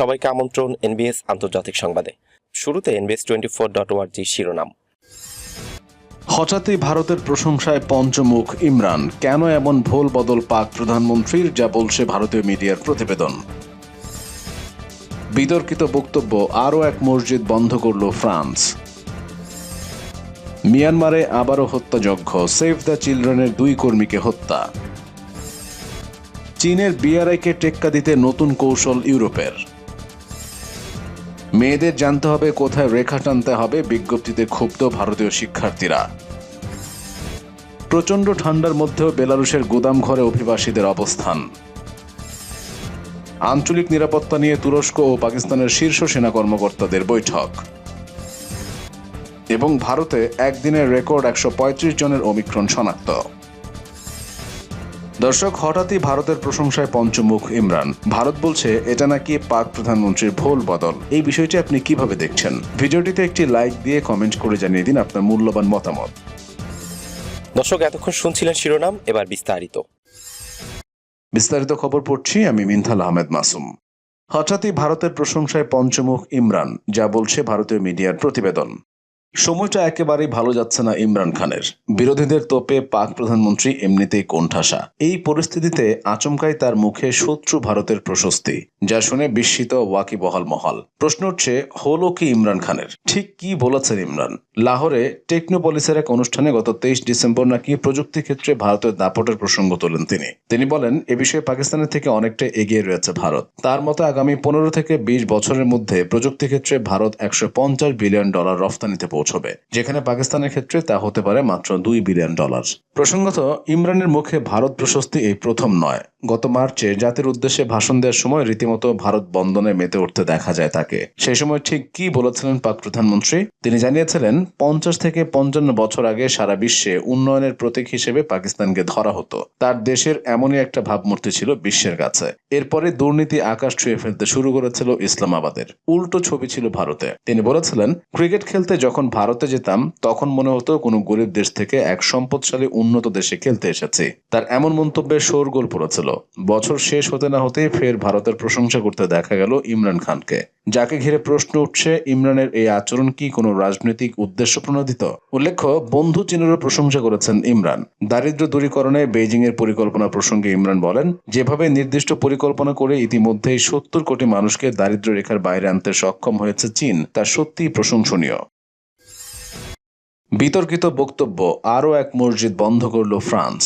সবাইকে আমন্ত্রণ এনবিএস আন্তর্জাতিক সংবাদে। শুরুতে এনবিএস টোয়েন্টি ফোর ডট ওয়ার্জি শিরোনাম। হঠাৎই ভারতের প্রশংসায় পঞ্চমুখ ইমরান। কেন এমন ভোল বদল পাক প্রধানমন্ত্রীর, যা বলছে ভারতীয় মিডিয়ার প্রতিবেদন। বিতর্কিত বক্তব্য, আরও এক মসজিদ বন্ধ করল ফ্রান্স। মিয়ানমারে আবারও হত্যাযজ্ঞ, সেভ দ্য চিলড্রেনের দুই কর্মীকে হত্যা। চীনের বিআরআইকে টেক্কা দিতে নতুন কৌশল ইউরোপের। মেয়েদের জানতে হবে, কোথায় রেখা টানতে হবে, বিজ্ঞপ্তিতে ক্ষুব্ধ ভারতীয় শিক্ষার্থীরা। প্রচণ্ড ঠান্ডার মধ্যেও বেলারুশের গুদাম ঘরে অভিবাসীদের অবস্থান। আঞ্চলিক নিরাপত্তা নিয়ে তুরস্ক ও পাকিস্তানের শীর্ষ সেনা কর্মকর্তাদের বৈঠক। এবং ভারতে একদিনের রেকর্ড একশো পঁয়ত্রিশ জনের অমিক্রণ শনাক্ত। দর্শক হঠাৎই ভারতের প্রশংসায় পঞ্চমুখ ইমরান। ভারত বলছে এটা নাকি পাক প্রধানমন্ত্রীর ভুল বদল। এই বিষয়টি আপনি কীভাবে দেখছেন? ভিডিওটিতে একটি লাইক দিয়ে কমেন্ট করে জানিয়ে দিন আপনার মূল্যবান মতামত। দর্শক এতক্ষণ শুনছিলেন শিরোনাম এবার বিস্তারিত। বিস্তারিত খবর পড়ছি আমি মিনথাল আহমেদ মাসুম। হঠাৎই ভারতের প্রশংসায় পঞ্চমুখ ইমরান যা বলছে ভারতীয় মিডিয়ার প্রতিবেদন। সময়টা একেবারেই ভালো যাচ্ছে না ইমরান খানের। বিরোধীদের তোপে পাক প্রধানমন্ত্রী এমনিতেই কোণঠাসা। এই পরিস্থিতিতে আচমকাই তার মুখে শত্রু ভারতের প্রশস্তি, যা শুনে বিস্মিত ওয়াকিবহাল মহল। প্রশ্ন উঠছে, হলো কি ইমরান খানের? ঠিক কি বলেছেন ইমরান? লাহোরে টেকনোপলিসের এক অনুষ্ঠানে গত তেইশ ডিসেম্বর নাকি প্রযুক্তি ক্ষেত্রে ভারতের দাপটের প্রসঙ্গ তোলেন তিনি। তিনি বলেন, এ বিষয়ে পাকিস্তানের থেকে অনেকটা এগিয়ে রয়েছে ভারত। তার মতো, আগামী পনেরো থেকে বিশ বছরের মধ্যে প্রযুক্তি ক্ষেত্রে ভারত একশো পঞ্চাশ বিলিয়ন ডলার রফতানিতে পৌঁছবে, যেখানে পাকিস্তানের ক্ষেত্রে তা হতে পারে মাত্র দুই বিলিয়ন ডলার। প্রসঙ্গত, ইমরানের মুখে ভারত প্রশস্তি এই প্রথম নয়। গত মার্চে জাতির উদ্দেশ্যে ভাষণ দেওয়ার সময় রীতিমতো ভারত বন্দনে মেতে উঠতে দেখা যায় তাকে। সেই সময় ঠিক কি বলেছিলেন পাক প্রধানমন্ত্রী? তিনি জানিয়েছিলেন, পঞ্চাশ থেকে পঞ্চান্ন বছর আগে সারা বিশ্বে উন্নয়নের প্রতীক হিসেবে পাকিস্তানকে ধরা হতো। তার দেশের এমনই একটা ভাবমূর্তি ছিল বিশ্বের কাছে। এরপরে দুর্নীতি আকাশ ছুঁয়ে ফেলতে শুরু করেছিল ইসলামাবাদের। উল্টো ছবি ছিল ভারতে। তিনি বলেছিলেন, ক্রিকেট খেলতে যখন ভারতে যেতাম, তখন মনে হতো কোনো গরিব দেশ থেকে এক সম্পদশালী উন্নত দেশে খেলতে এসেছি। তার এমন মন্তব্যে শোরগোল পড়েছিল। বছর শেষ হতে না হতেই ফের ভারতের প্রশংসা করতে দেখা গেল ইমরান খানকে। যাকে ঘিরে প্রশ্ন উঠছে, ইমরানের এই আচরণ কি কোনো রাজনৈতিক উদ্দেশ্য প্রণোদিত? উল্লেখ্য, বন্ধু চীনেরও প্রশংসা করেছেন ইমরান। দারিদ্র দূরীকরণে বেইজিং এর পরিকল্পনা প্রসঙ্গে ইমরান বলেন, যেভাবে নির্দিষ্ট পরিকল্পনা করে ইতিমধ্যেই সত্তর কোটি মানুষকে দারিদ্র রেখার বাইরে আনতে সক্ষম হয়েছে চীন, তা সত্যিই প্রশংসনীয়। বিতর্কিত বক্তব্য, আরও এক মসজিদ বন্ধ করল ফ্রান্স।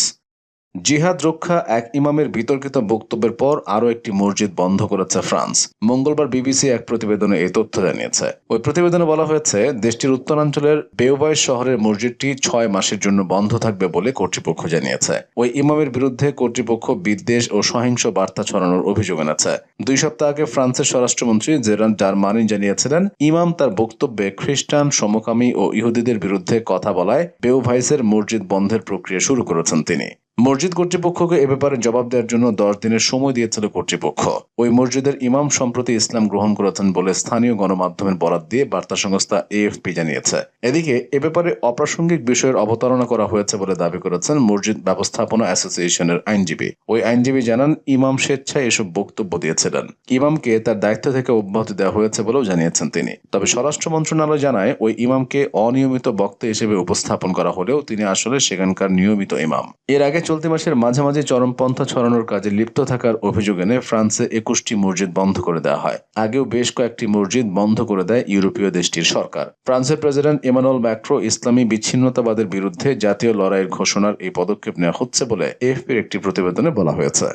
জিহাদ রক্ষা এক ইমামের বিতর্কিত বক্তব্যের পর আরও একটি মসজিদ বন্ধ করেছে ফ্রান্স। মঙ্গলবার বিবিসি এক প্রতিবেদনে এই তথ্য জানিয়েছে। ওই প্রতিবেদনে বলা হয়েছে, দেশটির উত্তরাঞ্চলের বেওবাই শহরের মসজিদটি ছয় মাসের জন্য বন্ধ থাকবে বলে কর্তৃপক্ষ জানিয়েছে। ওই ইমামের বিরুদ্ধে কর্তৃপক্ষ বিদ্বেষ ও সহিংস বার্তা ছড়ানোর অভিযোগ এনেছে। দুই সপ্তাহ আগে ফ্রান্সের স্বরাষ্ট্রমন্ত্রী জেরান জার্মানি জানিয়েছিলেন, ইমাম তার বক্তব্যে খ্রিস্টান, সমকামী ও ইহুদিদের বিরুদ্ধে কথা বলায় বেওভাইসের মসজিদ বন্ধের প্রক্রিয়া শুরু করেছেন তিনি। মসজিদ কর্তৃপক্ষকে এ ব্যাপারে জবাব দেওয়ার জন্য দশ দিনের সময় দিয়েছিল কর্তৃপক্ষ। ওই মসজিদের ইমাম সম্প্রতি ইসলাম গ্রহণ করেছেন বলে স্থানীয় গণমাধ্যমের বরাত দিয়ে বার্তা সংস্থা এএফপি জানিয়েছে। এদিকে, এ ব্যাপারে অপ্রাসঙ্গিক বিষয়ের অবতারণা করা হয়েছে বলে দাবি করেছেন মসজিদ ব্যবস্থাপনা অ্যাসোসিয়েশনের আইনজীবী। ওই আইনজীবী জানান, ইমাম স্বেচ্ছায় এসব বক্তব্য দিয়েছিলেন। ইমামকে তার দায়িত্ব থেকে অব্যাহতি দেওয়া হয়েছে বলেও জানিয়েছেন তিনি। তবে স্বরাষ্ট্র মন্ত্রণালয় জানায়, ওই ইমামকে অনিয়মিত বক্তা হিসেবে উপস্থাপন করা হলেও তিনি আসলে সেখানকার নিয়মিত ইমাম। এর আগে চলতি মাসের মাঝামাঝি চরমপন্থা ছড়ানোর কাজে লিপ্ত থাকার অভিযোগ এনে ফ্রান্সে একুশটি মসজিদ বন্ধ করে দেওয়া হয়। আগেও বেশ কয়েকটি মসজিদ বন্ধ করে দেয় ইউরোপীয় দেশটির সরকার। ফ্রান্সের প্রেসিডেন্ট ইমানুয়েল ম্যাক্রো ইসলামী বিচ্ছিন্নতাবাদের বিরুদ্ধে জাতীয় লড়াইয়ের ঘোষণার এই পদক্ষেপ নেওয়া হচ্ছে বলে এফপির একটি প্রতিবেদনে বলা হয়েছে।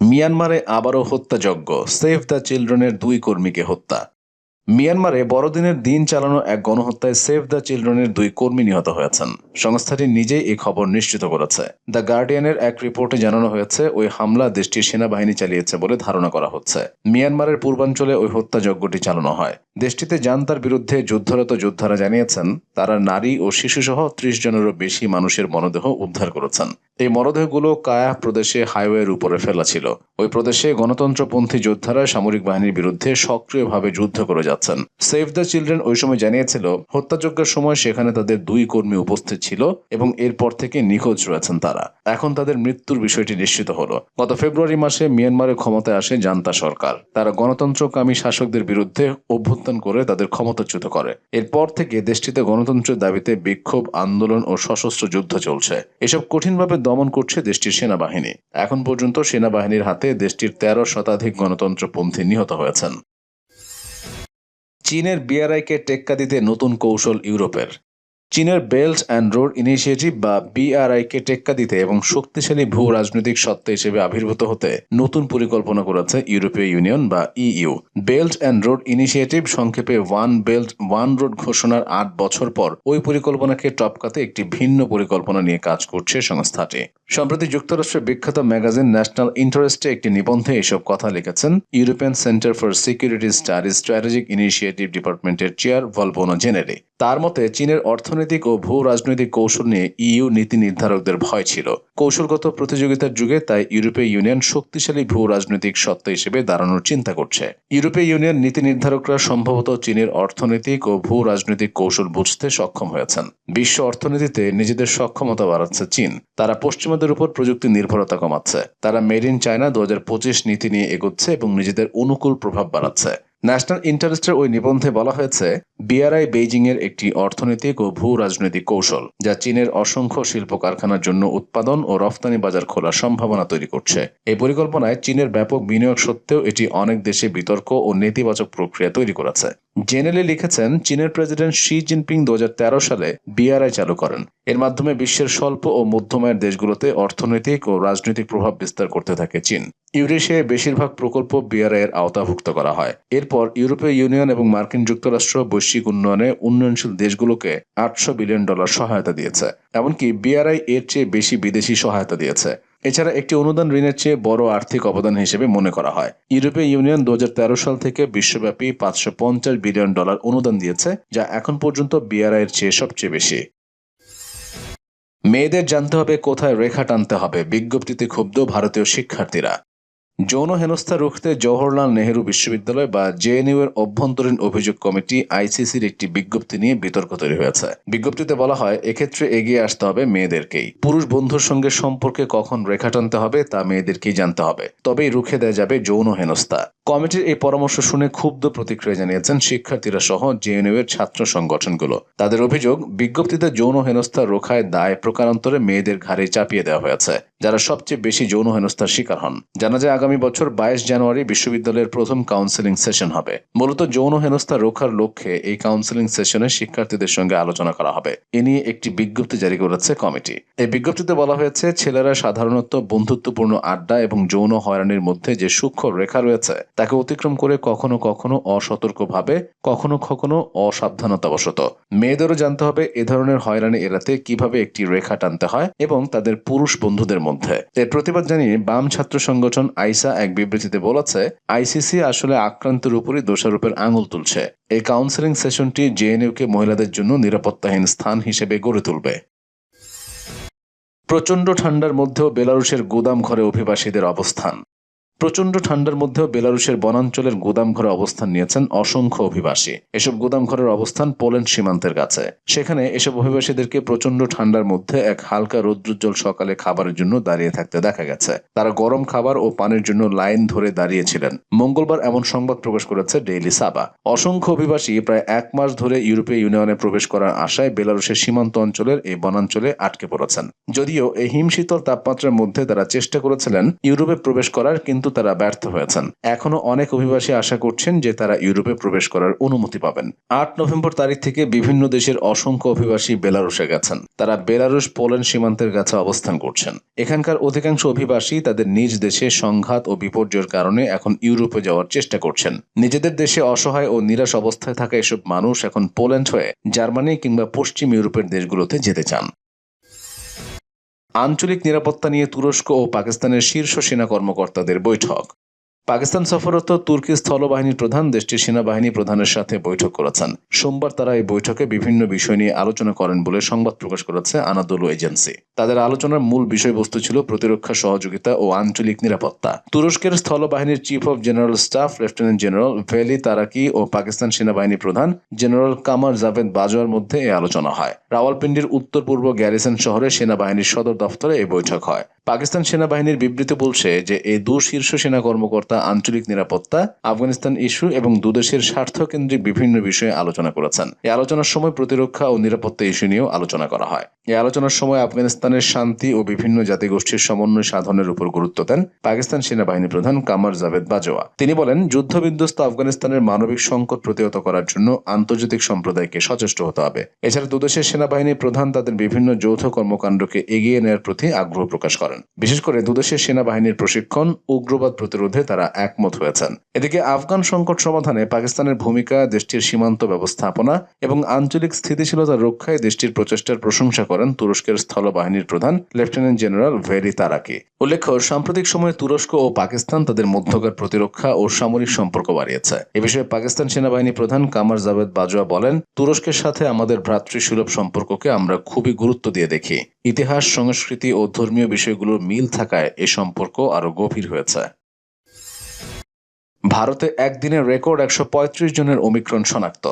মিয়ানমারে আবারও হত্যাযজ্ঞ। সেভ দ্য চিলড্রেনের দুই কর্মীকে হত্যা। মিয়ানমারে বড়দিনের দিন চালানো এক গণহত্যায় সেভ দ্য চিলড্রেনের দুই কর্মী নিহত হয়েছেন। সংস্থাটি নিজেই এই খবর নিশ্চিত করেছে। দ্য গার্ডিয়ানের এক রিপোর্টে জানানো হয়েছে, ওই হামলা দেশটির সেনাবাহিনী চালিয়েছে বলে ধারণা করা হচ্ছে। মিয়ানমারের পূর্বাঞ্চলে ওই হত্যাযজ্ঞটি চালানো হয়। দেশটিতে জান্তার বিরুদ্ধে যুদ্ধরত যোদ্ধারা জানিয়েছেন, তারা নারী ও শিশুসহ ত্রিশ জনেরও বেশি মানুষের মরদেহ উদ্ধার করেছেন। এই মরদেহগুলো কায়া প্রদেশে হাইওয়ের উপরে ফেলা ছিল। ওই প্রদেশে গণতন্ত্রপন্থী যোদ্ধারা সামরিক বাহিনীর বিরুদ্ধে সক্রিয়ভাবে যুদ্ধ করে যাচ্ছেন। সেভ দ্য চিলড্রেন ওই সময় জানিয়েছিল, হত্যাযজ্ঞের সময় সেখানে তাদের দুই কর্মী উপস্থিত ছিল এবং এরপর থেকে নিখোঁজ রয়েছেন তারা। এখন তাদের মৃত্যুর বিষয়টি নিশ্চিত হলো। গত ফেব্রুয়ারি মাসে মিয়ানমারে ক্ষমতায় আসে জান্তা সরকার। তারা গণতন্ত্রকামী শাসকদের বিরুদ্ধে অভ্যুত্থান করে তাদের ক্ষমতাচ্যুত করে। এরপর থেকে দেশটিতে গণতন্ত্রের দাবিতে বিক্ষোভ, আন্দোলন ও সশস্ত্র যুদ্ধ চলছে। এসব কঠিনভাবে দমন করছে দেশটির সেনাবাহিনী। এখন পর্যন্ত সেনাবাহিনীর হাতে দেশটির তেরো শতাধিক গণতন্ত্রপন্থী নিহত হয়েছেন। চীনের বিআরআইকে টেক্কা দিতে নতুন কৌশল ইউরোপের। চীনের বেল্ট অ্যান্ড রোড ইনিশিয়েটিভ বা বিআরআইকে টেক্কা দিতে এবং শক্তিশালী ভূ রাজনৈতিক সত্তা হিসেবে আবির্ভূত হতে নতুন পরিকল্পনা করেছে ইউরোপীয় ইউনিয়ন বা EU. Belt and road initiative সংক্ষেপে ওয়ান বেল্ট, ওয়ান রোড ঘোষণার আট বছর পর ওই পরিকল্পনাকে টপকাতে একটি ভিন্ন পরিকল্পনা নিয়ে কাজ করছে সংস্থাটি। সম্প্রতি যুক্তরাষ্ট্রের বিখ্যাত ম্যাগাজিন ন্যাশনাল ইন্টারেস্টে একটি নিবন্ধে এসব কথা লিখেছেন European Centre for Security Studies Strategic Initiative ডিপার্টমেন্টের চেয়ার ভলপোনো জেনেরি। তার মতে চীনের অর্থনৈতিক ও ভূ রাজনৈতিক কৌশল নিয়ে ইইউ নীতি নির্ধারকদের ভয় ছিল। কৌশলগত প্রতিযোগিতার যুগে তাই ইউরোপীয় ইউনিয়ন শক্তিশালী ভূ রাজনৈতিক সত্তা হিসেবে দাঁড়ানোর চিন্তা করছে। ইউরোপীয় ইউনিয়ন নীতি নির্ধারকরা সম্ভবত চীনের অর্থনৈতিক ও ভূ রাজনৈতিক কৌশল বুঝতে সক্ষম হয়েছেন। বিশ্ব অর্থনীতিতে নিজেদের সক্ষমতা বাড়াচ্ছে চীন। তারা পশ্চিমাদের উপর প্রযুক্তি নির্ভরতা কমাচ্ছে। তারা মেড ইন চায়না দু হাজার পঁচিশ নীতি নিয়ে এগোচ্ছে এবং নিজেদের অনুকূল প্রভাব বাড়াচ্ছে। ন্যাশনাল ইন্টারেস্টের ওই নিবন্ধে বলা হয়েছে, বিআরআই বেইজিং এর একটি অর্থনৈতিক ও ভূ রাজনৈতিক কৌশল, যা চীনের অসংখ্য শিল্প কারখানার জন্য উৎপাদন ও রফতানি বাজার খোলার সম্ভাবনা তৈরি করছে। এই পরিকল্পনায় চীনের ব্যাপক বিনিয়োগ সত্ত্বেও এটি অনেক দেশে বিতর্ক ও নেতিবাচক প্রক্রিয়া তৈরি করেছে। জেনেলে লিখেছেন, চীনের প্রেসিডেন্ট শি জিনপিং দু হাজার তেরো সালে বিআরআই চালু করেন। এর মাধ্যমে বিশ্বের স্বল্প ও মধ্যমায়ের দেশগুলোতে অর্থনৈতিক ও রাজনৈতিক প্রভাব বিস্তার করতে থাকে চীন। ইউরেশিয়ায় বেশিরভাগ প্রকল্প বিআরআই এর আওতাভুক্ত করা হয়। এরপর ইউরোপীয় ইউনিয়ন এবং মার্কিন যুক্তরাষ্ট্র বৈশ্বিক উন্নয়নে উন্নয়নশীল দেশগুলোকে আটশো বিলিয়ন ডলার সহায়তা দিয়েছে। এমনকি বিআরআই এর চেয়ে বেশি বিদেশি সহায়তা দিয়েছে। এছাড়া একটি অনুদান ঋণের চেয়ে বড় আর্থিক অবদান হিসেবে মনে করা হয়। ইউরোপীয় ইউনিয়ন দু হাজার তেরো সাল থেকে বিশ্বব্যাপী পাঁচশো পঞ্চাশ বিলিয়ন ডলার অনুদান দিয়েছে, যা এখন পর্যন্ত বিআরআইয়ের চেয়ে সবচেয়ে বেশি। মেয়েদের জানতে হবে কোথায় রেখা টানতে হবে, বিজ্ঞপ্তিতে ক্ষুব্ধ ভারতীয় শিক্ষার্থীরা। যৌন হেনস্থা রুখতে জওহরলাল নেহেরু বিশ্ববিদ্যালয় বা জেএনইউ এর অভ্যন্তরীণ অভিযোগ কমিটি আইসিসির একটি বিজ্ঞপ্তি নিয়ে বিতর্ক তৈরি হয়েছে। বিজ্ঞপ্তিতে বলা হয়, এক্ষেত্রে এগিয়ে আসতে হবে মেয়েদেরকেই। পুরুষ বন্ধুর সঙ্গে সম্পর্কে কখন রেখা টানতে হবে তা মেয়েদেরকেই জানতে হবে। তবেই রুখে দেয়া যাবে যৌন হেনস্থা। কমিটির এই পরামর্শ শুনে ক্ষুব্ধ প্রতিক্রিয়া জানিয়েছেন শিক্ষার্থীরা সহ জেএনইউ এর ছাত্র সংগঠনগুলো। তাদের অভিযোগ, বিজ্ঞপ্তিতে যৌন হেনস্থা রোখায় দায় প্রকারান্তরে মেয়েদের ঘাড়ে চাপিয়ে দেওয়া হয়েছে, যারা সবচেয়ে বেশি যৌন হেনস্থার শিকার হন। জানা যায়, আগামী বছর বাইশ জানুয়ারি বিশ্ববিদ্যালয়ের প্রথম কাউন্সেলিং সেশন হবে। মূলত যৌন হেনস্থা রোখার লক্ষ্যে এই কাউন্সেলিং সেশনে শিক্ষার্থীদের সঙ্গে আলোচনা করা হবে। এ নিয়ে একটি বিজ্ঞপ্তি জারি করেছে কমিটি। এই বিজ্ঞপ্তিতে বলা হয়েছে, ছেলেরা সাধারণত বন্ধুত্বপূর্ণ আড্ডা এবং যৌন হয়রানির মধ্যে যে সূক্ষ্ম রেখা রয়েছে তাকে অতিক্রম করে কখনো কখনো অসতর্কভাবে, কখনো কখনো অসাবধানতাবশত। মেয়েদেরও জানতে হবে এ ধরনের হয়রানি এড়াতে কীভাবে একটি রেখা টানতে হয় এবং তাদের পুরুষ বন্ধুদের মধ্যে। এর প্রতিবাদ জানিয়ে বাম ছাত্র সংগঠন আইসা এক বিবৃতিতে বলেছে, আইসিসি আসলে আক্রান্তের উপরই দোষারোপের আঙুল তুলছে। এই কাউন্সেলিং সেশনটি জেএনইউকে মহিলাদের জন্য নিরাপত্তাহীন স্থান হিসেবে গড়ে তুলবে। প্রচণ্ড ঠান্ডার মধ্যেও বেলারুশের গুদাম ঘরে অভিবাসীদের অবস্থান। প্রচণ্ড ঠান্ডার মধ্যেও বেলারুশের বনাঞ্চলের গুদাম ঘরে অবস্থান নিয়েছেন অসংখ্য অভিবাসী। এসব গুদাম ঘরের অবস্থান পোল্যান্ড সীমান্তের কাছে। সেখানে এসব অভিবাসীদেরকে প্রচণ্ড ঠান্ডার মধ্যে এক হালকা রৌদ্রোজ্জ্বল সকালে খাবারের জন্য দাঁড়িয়ে থাকতে দেখা গেছে। তারা গরম খাবার ও পানির জন্য লাইন ধরে দাঁড়িয়েছিলেন। মঙ্গলবার এমন সংবাদ প্রকাশ করেছে ডেইলি সাবা। অসংখ্য অভিবাসী প্রায় এক মাস ধরে ইউরোপীয় ইউনিয়নে প্রবেশ করার আশায় বেলারুশের সীমান্ত অঞ্চলের এই বনাঞ্চলে আটকে পড়েছেন। যদিও এই হিমশীতল তাপমাত্রার মধ্যে তারা চেষ্টা করেছিলেন ইউরোপে প্রবেশ করার, কিন্তু তারা ব্যর্থ হয়েছেন। এখনও অনেক অভিবাসী আশা করছেন যে তারা ইউরোপে প্রবেশ করার অনুমতি পাবেন। আট নভেম্বর তারিখ থেকে বিভিন্ন দেশের অসংখ্য অভিবাসী বেলারুশে গেছেন। তারা বেলারুশ পোল্যান্ড সীমান্তের কাছে অবস্থান করছেন। এখানকার অধিকাংশ অভিবাসী তাদের নিজ দেশে সংঘাত ও বিপর্যয়ের কারণে এখন ইউরোপে যাওয়ার চেষ্টা করছেন। নিজেদের দেশে অসহায় ও নিরাশ অবস্থায় থাকা এসব মানুষ এখন পোল্যান্ড হয়ে জার্মানি কিংবা পশ্চিম ইউরোপের দেশগুলোতে যেতে চান। আঞ্চলিক নিরাপত্তা নিয়ে তুরস্ক ও পাকিস্তানের শীর্ষ সেনা কর্মকর্তাদের বৈঠক। পাকিস্তান সফররত তুর্কি স্থলবাহিনীর প্রধান দেশটির সেনাবাহিনী প্রধানের সাথে বৈঠক করেছেন। সোমবার তারা এই বৈঠকে বিভিন্ন বিষয় নিয়ে আলোচনা করেন বলে সংবাদ প্রকাশ করেছে আনাদোলু এজেন্সি। তাদের আলোচনার মূল বিষয়বস্তু ছিল প্রতিরক্ষা, সহযোগিতা ও আঞ্চলিক নিরাপত্তা। তুরস্কের স্থলবাহিনীর chief of general staff lieutenant general ভেলি তারাকি ও পাকিস্তান সেনাবাহিনী প্রধান জেনারেল কামার জাভেদ বাজোয়ার মধ্যে এই আলোচনা হয়। রাওয়ালপিন্ডির উত্তর পূর্ব গ্যারিসন শহরে সেনাবাহিনীর সদর দফতরে এই বৈঠক হয়। পাকিস্তান সেনাবাহিনীর বিবৃতি বলছে যে, এই দু শীর্ষ সেনা কর্মকর্তা আঞ্চলিক নিরাপত্তা, আফগানিস্তান ইস্যু এবং দুদেশের স্বার্থকেন্দ্রিক বিভিন্ন বিষয়ে আলোচনা করেছেন। এই আলোচনার সময় প্রতিরক্ষা ও নিরাপত্তা ইস্যু নিয়েও আলোচনা করা হয়। এই আলোচনার সময় আফগানিস্তানের শান্তি ও বিভিন্ন জাতিগোষ্ঠীর সমন্বয় সাধনের উপর গুরুত্ব দেন পাকিস্তান সেনাবাহিনী প্রধান কামার জাভেদ বাজোয়া তিনি বলেন, যুদ্ধবিধ্বস্ত আফগানিস্তানের মানবিক সংকট প্রতিহত করার জন্য আন্তর্জাতিক সম্প্রদায়কে সচেষ্ট হতে হবে। এছাড়া দুদেশের সেনাবাহিনী প্রধান তাদের বিভিন্ন যৌথ কর্মকাণ্ডকে এগিয়ে নেওয়ার প্রতি আগ্রহ প্রকাশ করেন। বিশেষ করে দুদেশের সেনাবাহিনীর প্রশিক্ষণ, উগ্রবাদ প্রতিরোধে তারা একমত হয়েছেন। এদিকে আফগান সংকট সমাধানে পাকিস্তানের ভূমিকা, দেশটির সীমান্ত ব্যবস্থাপনা এবং আঞ্চলিক স্থিতিশীলতা রক্ষায় দেশটির প্রচেষ্টার প্রশংসা করেন তুরস্কের স্থলবাহিনীর প্রধান লেফটেন্যান্ট জেনারেল ভেরি তারাকি। উল্লেখ্য, সাম্প্রতিক সময়ে তুরস্ক ও পাকিস্তান তাদের মধ্যকার প্রতিরক্ষা ও সামরিক সম্পর্ক বাড়িয়েছে। এ বিষয়ে পাকিস্তান সেনাবাহিনী প্রধান কামার জাভেদ বাজোয়া বলেন, তুরস্কের সাথে আমাদের ভ্রাতৃসুলভ সম্পর্ককে আমরা খুবই গুরুত্ব দিয়ে দেখি। ইতিহাস, সংস্কৃতি ও ধর্মীয় বিষয়গুলোর মিল থাকায় এ সম্পর্ক আরও গভীর হয়েছে। ভারতে একদিনের রেকর্ড একশো পঁয়ত্রিশ জনের ওমিক্রন শনাক্ত।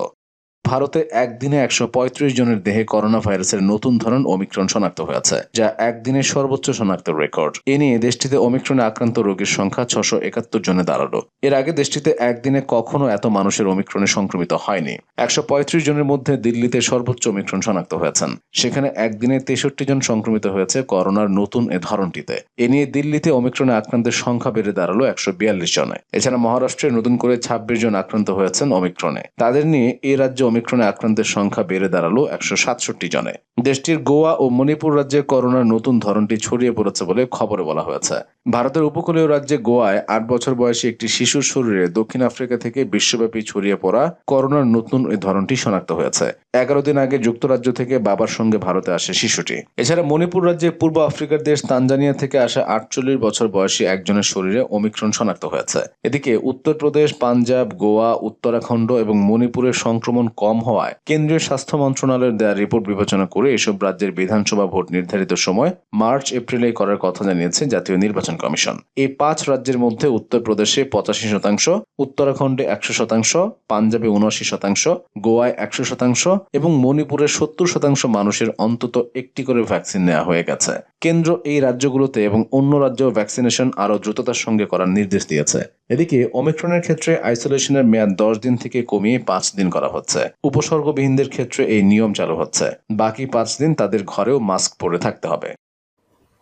ভারতে একদিনে একশো পঁয়ত্রিশ জনের দেহে করোনা ভাইরাসের নতুন ধরন ওমিক্রন শনাক্ত হয়েছে, যা একদিনে সর্বোচ্চ শনাক্ত রেকর্ড। এ নিয়ে দেশটিতে ওমিক্রনে আক্রান্ত রোগীর সংখ্যা ছশো একাত্তর জনে দাঁড়াল। এর আগে দেশটিতে একদিনে কখনো এত মানুষের ওমিক্রনে সংক্রমিত হয়নি। একশো পঁয়ত্রিশ জনের মধ্যে দিল্লিতে সর্বোচ্চ ওমিক্রন শনাক্ত হয়েছেন। সেখানে একদিনে তেষট্টি জন সংক্রমিত হয়েছে করোনার নতুন এ ধরনটিতে। এ নিয়ে দিল্লিতে ওমিক্রনে আক্রান্তের সংখ্যা বেড়ে দাঁড়াল একশো বিয়াল্লিশ জনে। এছাড়া মহারাষ্ট্রে নতুন করে ছাব্বিশ জন আক্রান্ত হয়েছেন ওমিক্রনে। তাদের নিয়ে এ রাজ্যে ওমিক্রনে আক্রান্তের সংখ্যা বেড়ে দাঁড়াল একশো সাতষট্টি জনে। দেশটির গোয়া ও মণিপুর রাজ্যে করোনার নতুন ধরনটি ছড়িয়ে পড়েছে বলে খবরে বলা হয়েছে। ভারতের উপকূলীয় রাজ্যে গোয়ায় আট বছর বয়সী একটি শিশুর শরীরে দক্ষিণ আফ্রিকা থেকে বিশ্বব্যাপী ছড়িয়ে পড়া করোনার নতুন এই ধরনটি শনাক্ত হয়েছে। এগারো দিন আগে যুক্তরাজ্য থেকে বাবার সঙ্গে ভারতে আসে শিশুটি। এছাড়া মণিপুর রাজ্যে পূর্ব আফ্রিকার দেশ তানজানিয়া থেকে আসা আটচল্লিশ বছর বয়সী একজনের শরীরে ওমিক্রন শনাক্ত হয়েছে। এদিকে উত্তরপ্রদেশ, পাঞ্জাব, গোয়া, উত্তরাখণ্ড এবং মণিপুরের সংক্রমণ কম হওয়ায় কেন্দ্রীয় স্বাস্থ্য মন্ত্রণালয়ের দেওয়া রিপোর্ট বিবেচনা করে এসব রাজ্যের বিধানসভা ভোট নির্ধারিত সময় মার্চ এপ্রিলে করার কথা জানিয়েছে জাতীয় নির্বাচন কমিশন এই পাঁচ রাজ্যের মধ্যে উত্তরপ্রদেশে পঁচাশি শতাংশ, উত্তরাখণ্ডে একশো শতাংশ, পাঞ্জাবে উনআশি শতাংশ, গোয়ায় একশো শতাংশ এবং মণিপুরের সত্তর শতাংশ মানুষের অন্তত একটি করে ভ্যাকসিন নেওয়া হয়ে গেছে। কেন্দ্র এই রাজ্যগুলোতে এবং অন্য রাজ্যেও ভ্যাকসিনেশন আরও দ্রুততার সঙ্গে করার নির্দেশ দিয়েছে। এদিকে ওমিক্রনের ক্ষেত্রে আইসোলেশনের মেয়াদ দশ দিন থেকে কমিয়ে পাঁচ দিন করা হচ্ছে। উপসর্গবিহীনদের ক্ষেত্রে এই নিয়ম চালু হচ্ছে। বাকি পাঁচ দিন তাদের ঘরেও মাস্ক পরে থাকতে হবে।